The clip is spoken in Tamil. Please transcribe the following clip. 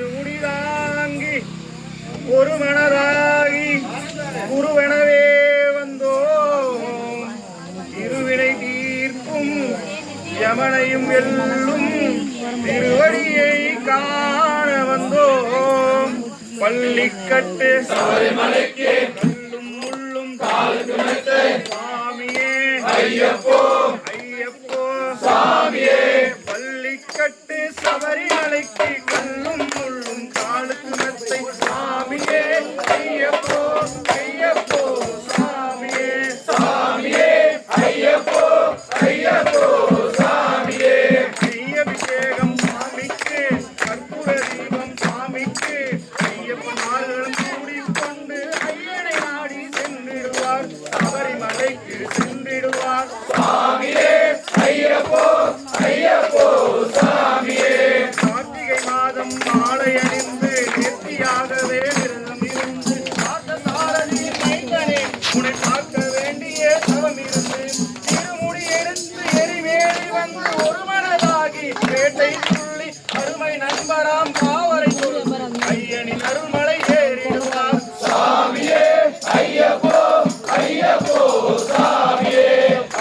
திருமுடிதாங்கி ஒரு மனதாகி குருவெனவே வந்தோம். இருவினை தீர்க்கும் யமனையும் வெல்லும் திருவடியை காண வந்தோம். பள்ளிக்கட்டு சபரிமலைக்கு கல்லும் முள்ளும் சாமியே ஐயப்போ. ஐயப்போ. சாமியே. பள்ளிக்கட்டு சபரிமலைக்கு கல்லும் முள்ளும் காலத்து மெத்தை. சாமியே ஐயப்போ. வேட்டை